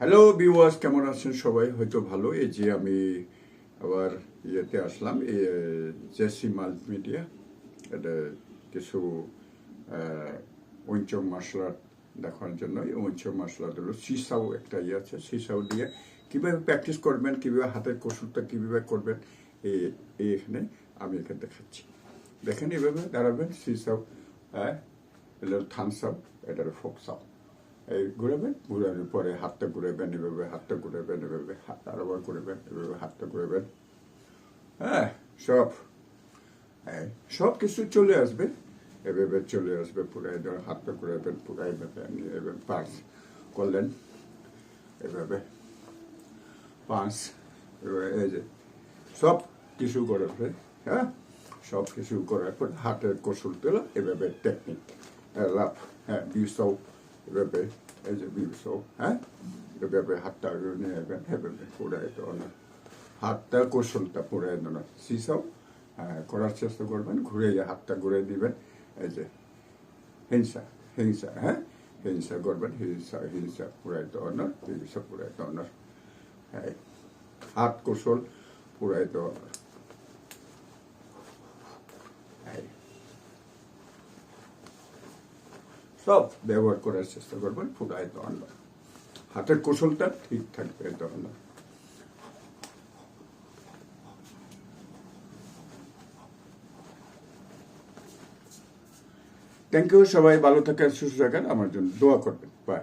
Hello বিওয়াস কেমন আছেন সবাই? হয়তো ভালো। এই যে আমি আবার ইয়েতে আসলাম জেসি মাল্টিমিডিয়া এটা কিছু ঐঞ্চক মার্শাল আর্ট দেখার জন্য। এই ঐঞ্চং মশলা হলো সিসাও একটা ইয়ে আছে, সিসাও দিয়ে কীভাবে প্র্যাকটিস করবেন, কীভাবে হাতের কৌশলটা কীভাবে করবেন এই এখানে আমি এখানে দেখাচ্ছি। দেখেন এইভাবে দাঁড়াবেন, সিসাও হ্যাঁ এটা থামস আপ এটা ফোক সাপ এই ঘুরাবেন ঘুরানোর পরে হাতটা ঘুরাবেন, এভাবে হাতটা ঘুরাবেন, এভাবে হাত আরবার ঘুরাবেন, এভাবে হাতটা ঘুরাবেন। হ্যাঁ সব। হ্যাঁ সব কিছু চলে আসবে। এভাবে চলে আসবে পুরো ধর হাতটা ঘুরাবেন পুরো এভাবে এভাবে পাঁচ করলেন। এভাবে পাঁচ এই যে সব কিছু করার হ্যাঁ সব কিছু করার পর হাতের কৌশল তোলা এভাবে টেকনিক লাভ হ্যাঁ বিসৌ এভাবে এই যে বিসৌ হ্যাঁ এভাবে হাতটা নিয়ে যাবেন এভাবে পুরাই তো হাতটা কৌশলটা পুরাই না সিসাও করার চেষ্টা করবেন ঘুরে হাতটা ঘুরে দিবেন এই যে হিংসা হিংসা হ্যাঁ হিংসা করবেন হিংসা হিংসা পুরাই তো অনর হিংসা পুরাই তো অনর হ্যাঁ হাত কৌশল পুরাই তো হ্যাঁ সব ব্যবহার করার চেষ্টা করবেন ফুটায় তো অন্য হাতের কৌশলটা ঠিক থাকবে তখন থ্যাংক ইউ সবাই, ভালো থাকেন, সুস্থ থাকেন, আমার জন্য দোয়া করবেন। বাই